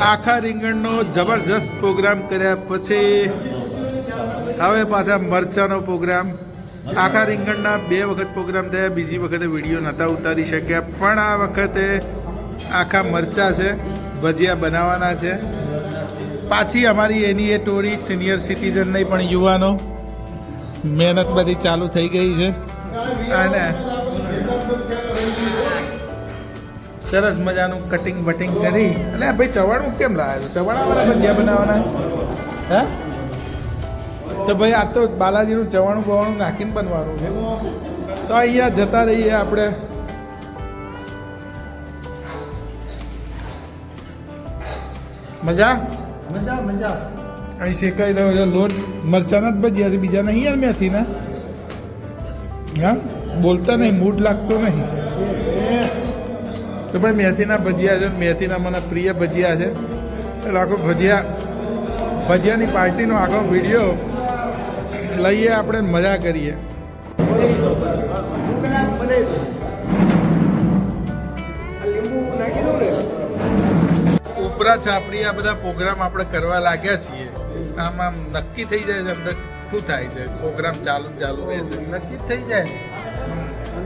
આખા રીંગણનો જબરજસ્ત પ્રોગ્રામ કર્યા પછી હવે પાછા મરચાનો પ્રોગ્રામ. આખા રીંગણના બે વખત પ્રોગ્રામ થયા, બીજી વખતે વીડિયો નહોતા ઉતારી શક્યા, પણ આ વખતે આખા મરચા છે, ભજીયા બનાવવાના છે. પાછી અમારી એની એ ટોળી સિનિયર સિટીઝન નહીં પણ યુવાનો. મહેનત બધી ચાલુ થઈ ગઈ છે. અને સરસ મજાનું કટિંગ બટિંગ કરી. એટલે ભાઈ ચવાણું કેમ લાવ્યો ચવાણા વાળા ભજીયા બનાવવાના? હે? તો ભાઈ આ તો બાલાજીનું ચવાણું બવાણું નાખીને બનવાનું છે. તો અહીંયા જતા રહીએ આપણે. મજા? મજા મજા. અહીં શેકાઈ રહ્યો છે લોટ. મરચાના જ ભજીયા છે બીજા નહીં યાર મેથી ને હા? બોલતા નહીં મૂડ લાગતો નહીં. તો ભાઈ મેથીના ભજીયા છે મેથીના મને પ્રિય ભજીયા છે. એટલે આખો ભજીયા, ભજીયાની પાર્ટીનો આખો વીડિયો લઈએ આપણે મજા કરીએ. ઉપરા છાપડી આ બધા પ્રોગ્રામ આપણે કરવા લાગ્યા છીએ. આમ આમ નક્કી થઈ જાય છે અંદર શું થાય છે? પ્રોગ્રામ ચાલુ ચાલુ રહે છે. નક્કી થઈ જાય.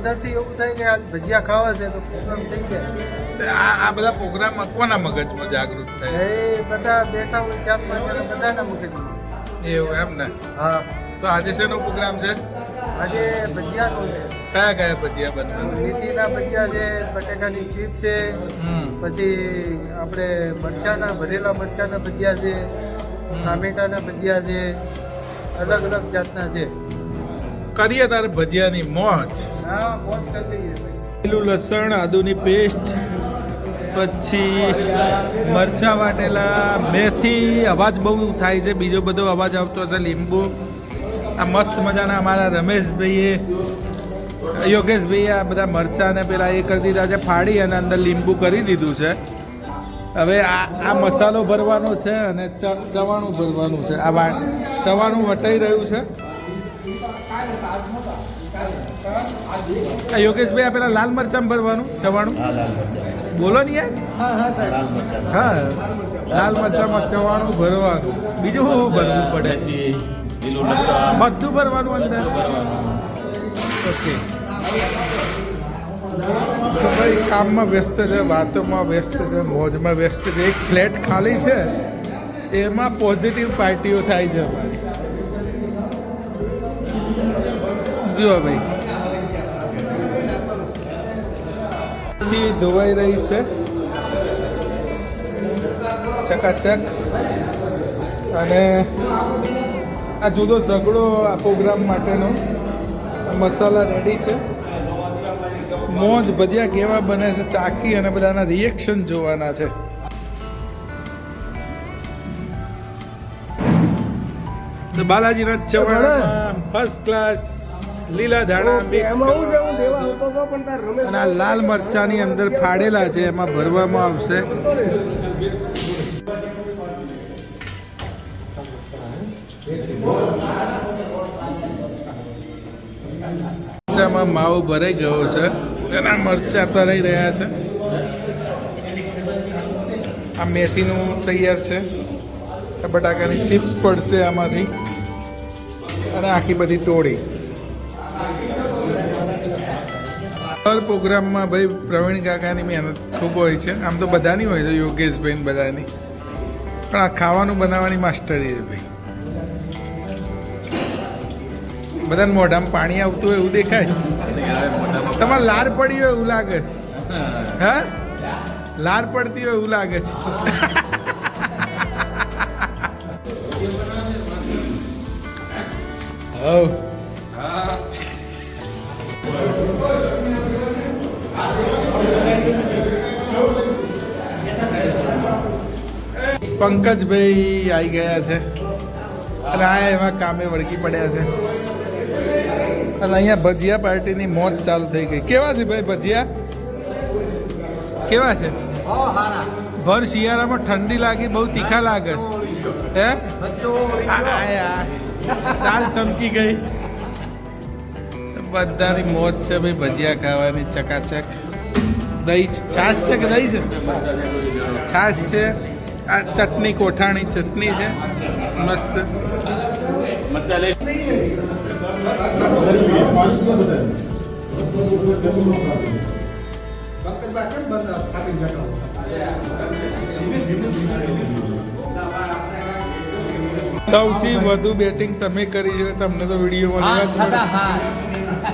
અંદરથી એવું થાય કે આજ ભજીયા ખાવા છે તો પ્રોગ્રામ થઈ જાય. આ આ બધા પ્રોગ્રામ કોના મગજમાં જાગૃત થાય? એ બધા બેઠા હોય ચાર પાંચ બધાના મગજમાં. એવું એમ ને? હા. તો આજે શેનો પ્રોગ્રામ છે? આજે ભજીયાનો છે. કયા કયા ભજીયા બનવાના? મેથીના ભજીયા છે બટેકાની ચીપ છે પછી આપણે મરચાના ભરેલા મરચાના ભજીયા છે ટામેટાના ભજીયા છે અલગ અલગ જાતના છે. કરીએ તારે ભજીયાની મોજ. હા મોજ કરી લઈએ લીલું લસણ, આદુની પેસ્ટ, પછી મરચા વાટેલા, મેથી, અવાજ બહુ થાય છે, બીજો બધો અવાજ આવતો હશે, લીંબુ. આ મસ્ત મજાના અમારા રમેશભાઈએ, યોગેશભાઈએ આ બધા મરચાં ને પેલા એ કરી દીધા છે, ફાડી અને અંદર લીંબુ કરી દીધું છે. હવે આ આ મસાલો ભરવાનો છે અને ચવાણું ભરવાનું છે. આ ચવાણું વટાઈ રહ્યું છે. આ યોગેશભાઈ આ પેલા લાલ મરચાં ભરવાનું ચવાણું? બોલો ને યાર. હા હા સાહેબ. હા લાલ મરચાંમાં ચવાણું ભરવાનું. બીજું શું ભરવું પડે? બધું ભરવાનું અંદર? ઓકે. તો ભાઈ કામમાં વ્યસ્ત છે વાતોમાં વ્યસ્ત છે મોજમાં વ્યસ્ત છે. એક ફ્લેટ ખાલી છે. એમાં પોઝિટિવ પાર્ટીઓ થાય છે અમારી. જુઓ ભાઈ. થી ધોવાઈ રહી છે. ચકાચક. અને આ જુદો સગડો આ પ્રોગ્રામ માટેનો મસાલા રેડી છે. મોજ ભજીયા કેવા બને છે ચાકી અને બધાના રિએક્શન જોવાના છે. તો બાલાજીના ચવાણામાં ફર્સ્ટ ક્લાસ લીલા ધાણા મિક્સ એમાં હું દેવા આવતો પણ તાર રમેશ અને આ લાલ મરચાની અંદર ફાડેલા છે એમાં ભરવામાં આવશે. મરચામાં માવો ભરાઈ ગયો છે. એના મરચા તરાઈ રહ્યા છે. આ મેથીનું તૈયાર છે. બટાકાની ચિપ્સ પડશે આમાંથી. અને આખી બધી ટોળી. હર પ્રોગ્રામમાં ભાઈ પ્રવીણ કાકાની મહેનત ખૂબ હોય છે. આમ તો બધાની હોય છે, યોગેશભાઈ બધાની. પણ આ ખાવાનું બનાવવાની માસ્ટરી છે ભાઈ. બધાને મોઢામાં પાણી આવતું હોય એવું દેખાય? તમારે લાર પડી હોય એવું લાગે છે. હા? લાર પડતી હોય એવું લાગે છે. હવ પંકજભાઈ આવી ગયા છે. અને આ એવા કામે વળગી પડ્યા છે. અને અહીંયા ભજીયા પાર્ટીની મોત ચાલુ થઈ ગઈ. કેવા છે ભાઈ ભજીયા? કેવા છે? ભર શિયાળામાં ઠંડી લાગી, બહુ તીખા લાગે. છે હે. દાલ ચમકી ગઈ. બધાની મોત છે ભાઈ ભજીયા ખાવાની, ચકાચક. દહીં. છાશ છે કે દહીં છે? છાશ છે. આ ચટણી કોઠાણી ચટણી છે. મસ્ત. સૌથી વધુ બેટિંગ તમે કરી છે તમને તો વિડીયોમાં.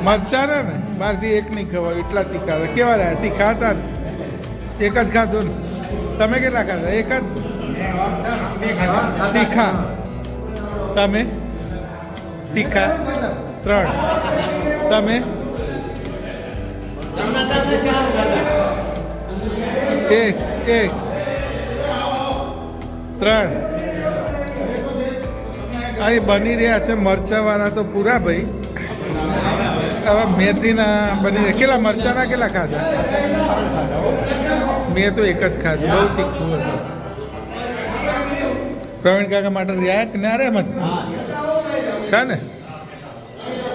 મરચા ને ને? મારથી એક નહીં ખવાય એટલા તીખા કેવા રહ્યા? તીખા હતા એક જ ખાધો ને? તમે કેટલા ખાધા? એક જ? તીખા. તમે? તીખા. ત્રણ. તમે? એક એક. ત્રણ. અહીં બની રહ્યા છે મરચાવાળા તો પૂરા ભાઈ. હવે મેથીના બની રહ્યા. કેટલા મરચાના કેટલા ખાધા? મેં તો એક જ ખાધું. બહુ તીખું હતું. પ્રવીણ કાકા માટે રહ્યા કે ના રે મત છે ને?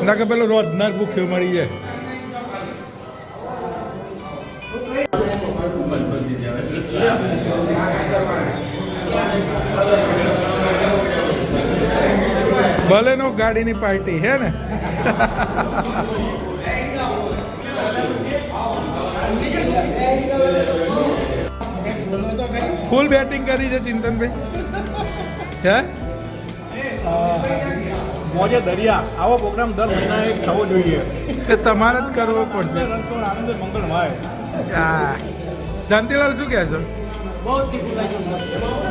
ના કે પેલો રોજનાર ભૂખ્યો મળી જાય. ભલે નો ગાડીની પાર્ટી હે ને? ફૂલ બેટિંગ કરી છે ચિંતનભાઈ. હે? મોજે દરિયા. આવો પ્રોગ્રામ દર એક થવો જોઈએ. કે તમારે જ કરવો પડશે. રણછોડ આનંદ મંગળભાઈ હા. જંતીલાલ શું કહે છે?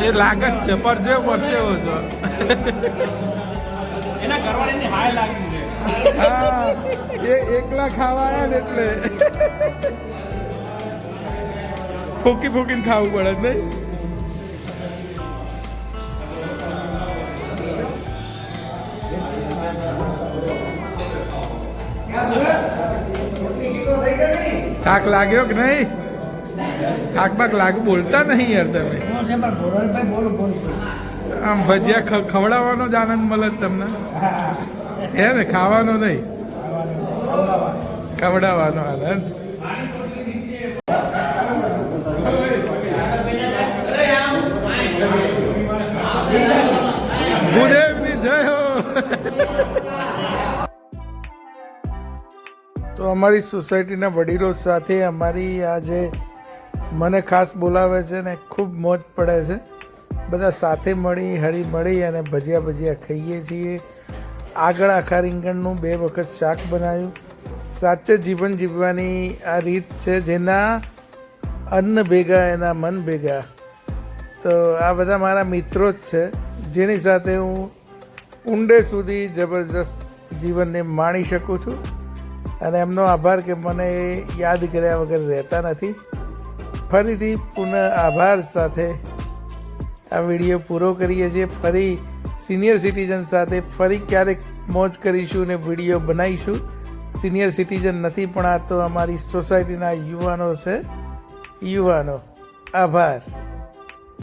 એ લાગત છે પરસે પરસે હો તો. એના ઘરવાળાની હાય લાગી છે. હા એ એકલા ખાવા આવ્યા ને એટલે. ફૂકી ફૂકીને ખાવું પડે નહીં. થાક લાગ્યો કે નહીં? થાક બાક લાગ, બોલતા નહીં યાર તમે. આમ ભજીયા ખવડાવવાનો જ આનંદ મળે તમને. હે ને, ખાવાનો નહીં. ખવડાવવાનો આનંદ. અમારી સોસાયટીના વડીલો સાથે અમારી આ જે મને ખાસ બોલાવે છે ને, ખૂબ મોજ પડે છે. બધા સાથે મળી, હળી મળી અને ભજીયા ભજીયા ખાઈએ છીએ. આગળ આખા રીંગણનું બે વખત શાક બનાવ્યું. સાચે જીવન જીવવાની આ રીત છે જેના અન્ન ભેગા, એના મન ભેગા. તો આ બધા મારા મિત્રો જ છે, જેની સાથે હું ઊંડે સુધી જબરજસ્ત જીવનને માણી શકું છું. અને એમનો આભાર કે મને યાદ કર્યા વગર રહેતા નથી. ફરીથી પુનઃ આભાર સાથે આ વીડિયો પૂરો કરીએ છીએ. ફરી સિનિયર સિટીઝન સાથે ફરી ક્યારેક મોજ કરીશું ને વીડિયો બનાવીશું. સિનિયર સિટીઝન નથી, પણ આ તો અમારી સોસાયટીના યુવાનો છે. યુવાનો, આભાર.